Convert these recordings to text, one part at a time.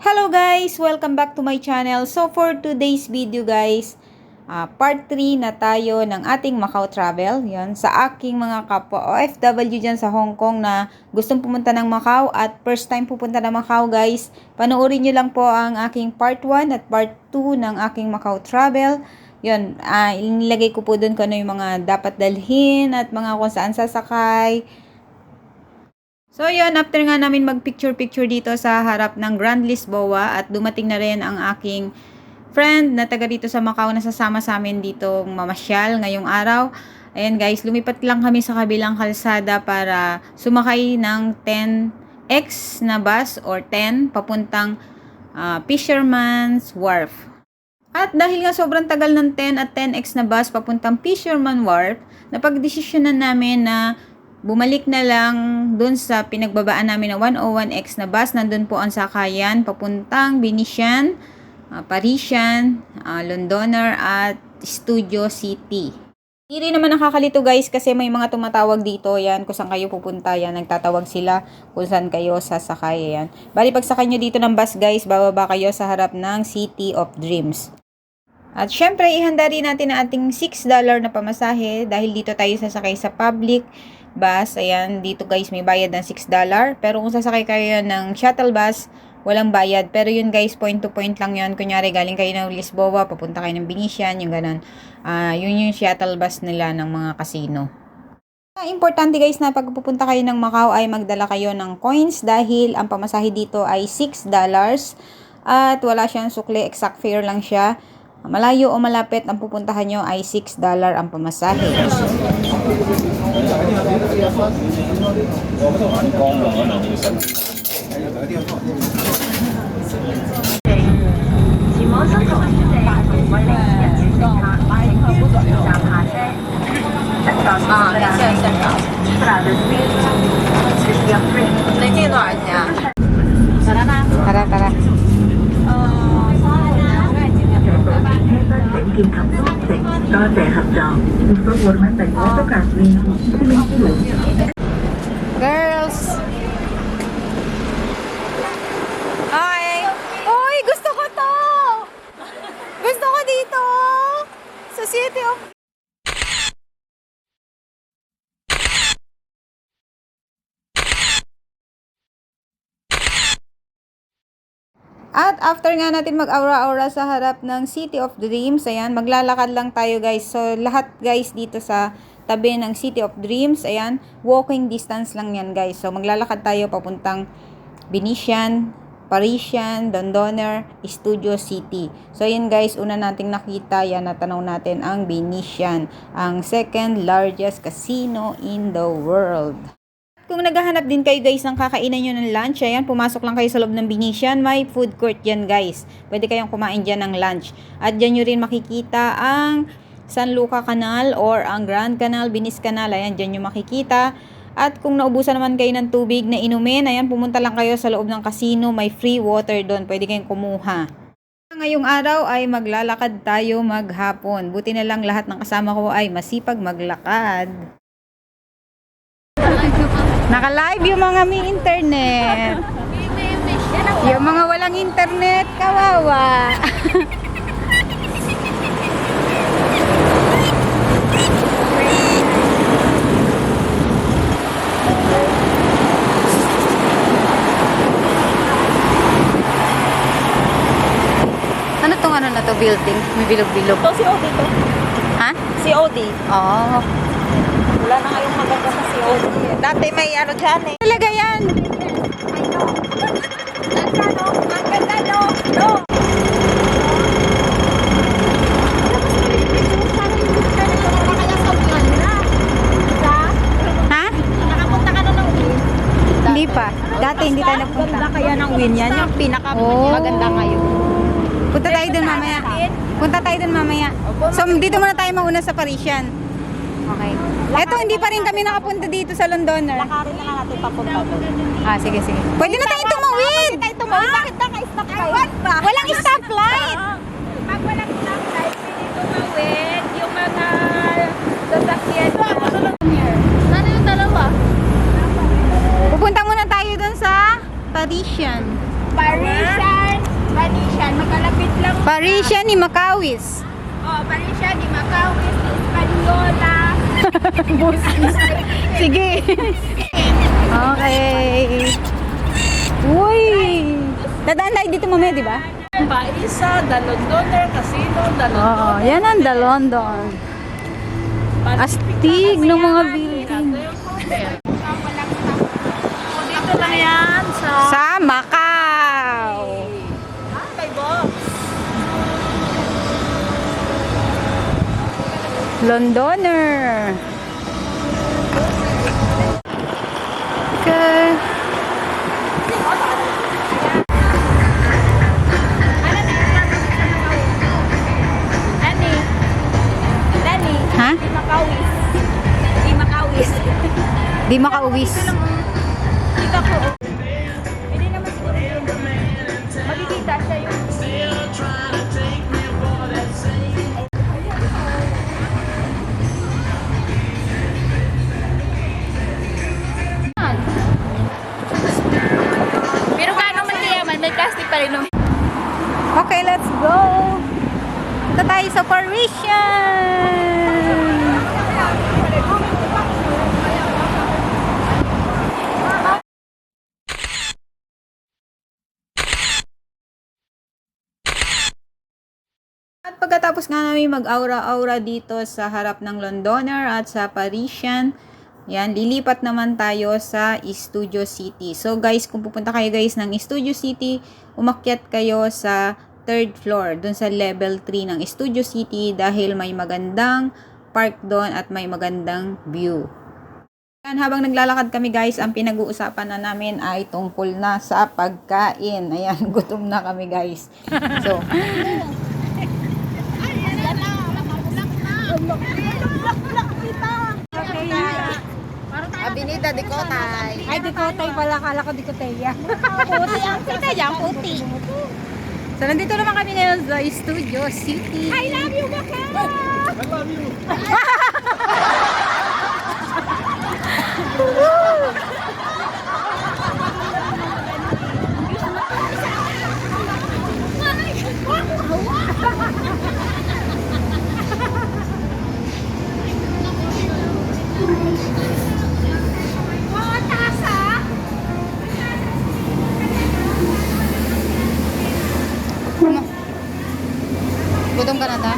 Hello guys! Welcome back to my channel. So for today's video guys, ah, part 3 na tayo ng ating Macau travel. Yan, sa aking mga kapwa OFW dyan sa Hong Kong na gustong pumunta ng Macau at first time pupunta ng Macau guys. Panoorin nyo lang po ang aking part 1 at part 2 ng aking Macau travel. Yun, ah, inilagay ko po doon kung ano yung mga dapat dalhin at mga kung saan sasakay. So yun, after nga namin mag-picture-picture dito sa harap ng Grand Lisboa at dumating na rin ang aking friend na taga dito sa Macau na sasama sa amin dito mamasyal ngayong araw. Ayan guys, lumipat lang kami sa kabilang kalsada para sumakay ng 10X na bus or 10 papuntang ah, Fisherman's Wharf. At dahil nga sobrang tagal ng 10 at 10X na bus papuntang Fisherman Wharf, napagdesisyonan namin na bumalik na lang dun sa pinagbabaan namin na 101X na bus. Nandun po ang sakayan papuntang Venetian, ah, Parisian, ah, Londoner at Studio City. Hindi naman nakakalito guys kasi may mga tumatawag dito yan kung saan kayo pupunta yan. Nagtatawag sila kung saan kayo sasakay yan. Bali pagsakay nyo dito ng bus guys, bababa kayo sa harap ng City of Dreams. At syempre, ihanda rin natin ang ating $6 na pamasahe dahil dito tayo sasakay sa public bus. Ayan, dito guys may bayad ng $6. Pero kung sasakay kayo ng shuttle bus, walang bayad. Pero yun guys, point to point lang yun. Kunyari, galing kayo ng Lisboa, papunta kayo ng Venetian, yung ganun. Ah, yun yung shuttle bus nila ng mga casino. Ang Importante guys na pag pupunta kayo ng Macau ay magdala kayo ng coins dahil ang pamasahe dito ay $6 at wala siyang sukli, exact fare lang siya. Malayo o malapit ang pupuntahan nyo ay $6 ang pamasahe. 嗯好的好的好的好的好的好的好的 At after nga natin mag-aura-aura sa harap ng City of Dreams, ayan, maglalakad lang tayo guys. So, lahat guys dito sa tabi ng City of Dreams, ayan, walking distance lang yan guys. So, maglalakad tayo papuntang Venetian, Parisian, Londoner, Studio City. So, ayan guys, una nating nakita, yan, natanaw natin ang Venetian, ang second largest casino in the world. Kung naghahanap din kayo guys ng kakainan nyo ng lunch, ayan, pumasok lang kayo sa loob ng Venetian, may food court yan guys. Pwede kayong kumain dyan ng lunch. At dyan nyo rin makikita ang San Luca Canal or ang Grand Canal, Venice Canal, ayan, dyan nyo makikita. At kung naubusan naman kayo ng tubig na inumin, ayan, pumunta lang kayo sa loob ng casino, may free water doon, pwede kayong kumuha. Ngayong araw ay maglalakad tayo maghapon. Buti na lang lahat ng kasama ko ay masipag maglakad. Naka-live yung mga may internet. Yung mga walang internet, kawawa. ano tong ano na to building? May bilog-bilog. Ito si Odi to. Ha? Si Odi. Oh. Wala na ngayong maganda sa Odi. Dati may ano dyan eh. Talaga yan. Ano? Ang ganda no? No! Ha? Nakapunta ka na ng win. Hindi pa. Dati hindi tayo nagpunta. Ganda kaya ng win yan. Yung pinaka Oh. maganda ngayon. Punta tayo dun mamaya. Punta tayo dun mamaya. So, dito muna tayo mauna sa Parisian. Okay. Eto, hindi pa rin kami nakapunta dito sa Londoner. Lakarin na lang natin papunta doon. Ah, sige, sige. Pwede na tayong tumawid! Pwede tayo tumawid. Bakit naka-stop kayo? Walang stoplight! Pag walang stoplight, pwede tumawid yung mga sasakyan. Sana yung dalawa? Pupunta muna tayo dun sa Parisian. Parisian Parisian, magkalapit lang. Parisian ni Macawis. Oh, Parisian, di Macau, is Hispaniola. Sige. okay. Uy! Dadaan tayo dito mamaya, di ba? Paisa, The Londoner, Casino, The Oo, yan ang The London. Astig ng mga building. Dito lang yan sa... Sa Macau. Londoner. Okay. Ha? Di Macawis. Di Macawis. Di makauwis. Sa Parisian. At pagkatapos nga namin mag-aura-aura dito sa harap ng Londoner at sa Parisian, yan, lilipat naman tayo sa Studio City. So guys, kung pupunta kayo guys ng Studio City, umakyat kayo sa third floor, dun sa level 3 ng Studio City dahil may magandang park doon at may magandang view. Yan, habang naglalakad kami guys, ang pinag-uusapan na namin ay tungkol na sa pagkain. Ayan, gutom na kami guys. So, Abinida de Kotay. Ay, di ko tayo pala. Kala ko di ko tayo. Puti ang kita dyan, puti. So, nandito naman kami ngayon sa Studio City. I love you, Bakla! Gutom ka na ta?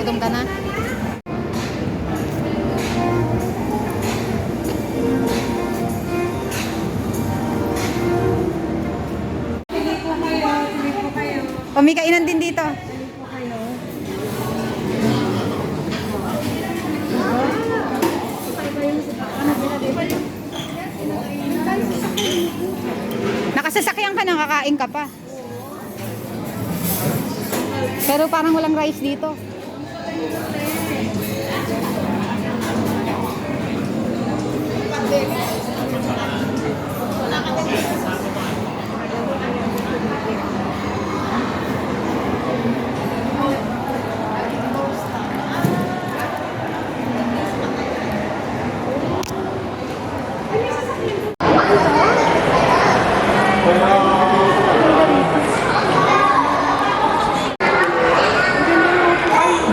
Gutom ka na? O, may kainan din dito. Nakasasakyan ka, nakakain ka pa. Pero parang walang rice dito.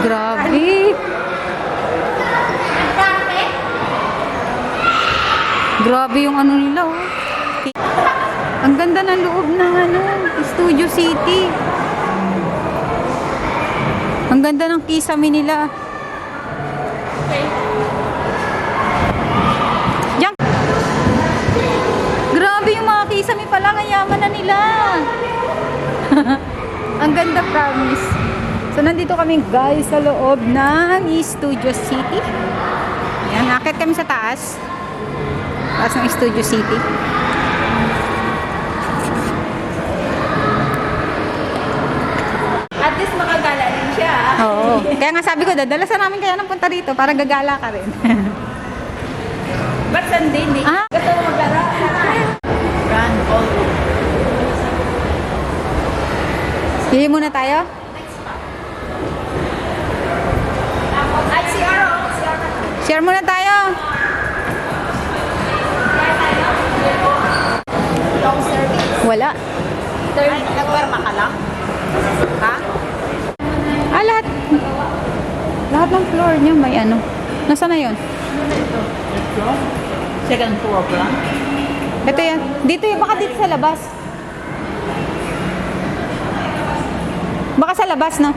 Grabe. Grabe yung ano nila, oh. Ang ganda ng loob ng ano, Studio City. Ang ganda ng kisame nila. Diyan. Grabe yung mga kisame pala, ang yaman na nila. ang ganda, promise. So, nandito kami guys sa loob ng Studio City. Yan, nakit kami sa taas. Taas ng Studio City. At least makagala din siya. Oo. Kaya nga sabi ko, dadala sa namin kaya ng punta dito para gagala ka rin. Ba't Sunday, hindi? Ah? Gusto mo maglaro? Run all. Hili muna tayo? Ay, Aro. Share muna tayo. Wala. Third. Nagwarma ka lang? Ha? Ah, lahat. Lahat ng floor niya may ano. Nasaan na yun? Second floor pa lang. Ito yan. Dito yan. Baka dito sa labas. Baka sa labas, no?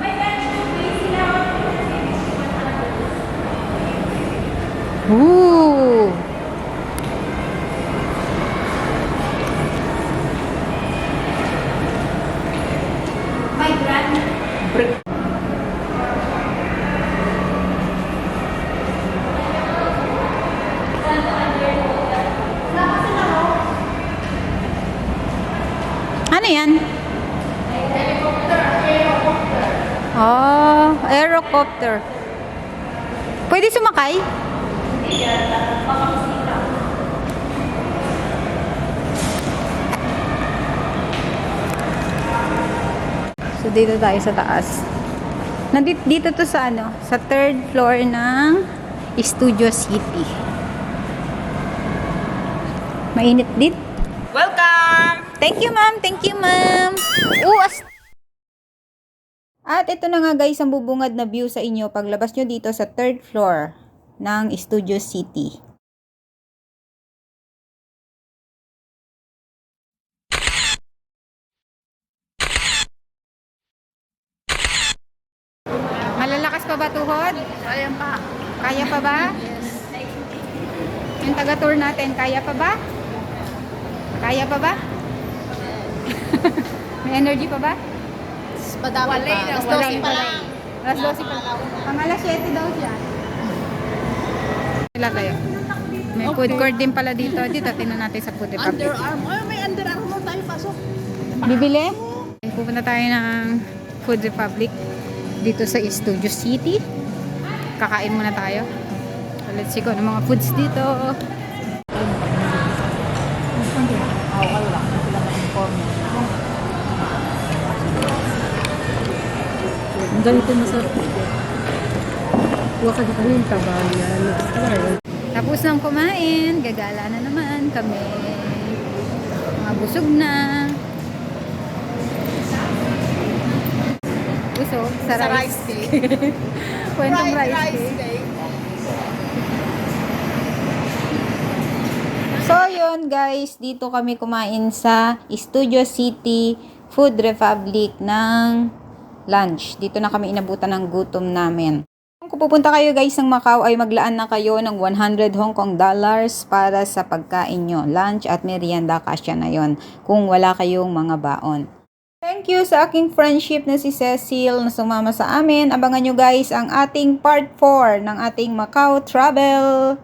Ooh. Ano yan? Oh, aerocopter. Pwede sumakay? So, dito tayo sa taas. Nandito dito to sa ano, sa third floor ng Studio City. Mainit din. Welcome! Thank you, ma'am. Thank you, ma'am. As- At ito na nga guys ang bubungad na view sa inyo paglabas nyo dito sa third floor ng Studio City. Malalakas pa ba tuhod? Ayan pa. Kaya pa ba? Yes. Yung taga-tour natin, kaya pa ba? Kaya pa ba? May energy pa ba? Madami pa. Alas Wala 12 pa lang. Alas 12 pa lang. Pang alas 7 daw siya. Sila kayo. May food court din pala dito. Dito, tingnan natin sa Food Republic. Under Armour. May Under Armour tayo pasok. Bibili? Pupunta tayo ng Food Republic dito sa Studio City. Kakain muna tayo. So, let's see kung ano mga foods dito. Ang ganito masarap. Huwag ka dito yung kabayan. Tapos nang kumain, gagala na naman kami. Mga busog na. Busog sa, Sa rice. cake. Kwentong rice, rice cake. cake. So, yun guys, dito kami kumain sa Studio City Food Republic ng lunch. Dito na kami inabutan ng gutom namin. Kung pupunta kayo guys ng Macau ay maglaan na kayo ng 100 Hong Kong dollars para sa pagkain nyo. Lunch at merienda kasya na yon kung wala kayong mga baon. Thank you sa aking friendship na si Cecil na sumama sa amin. Abangan nyo guys ang ating part 4 ng ating Macau travel.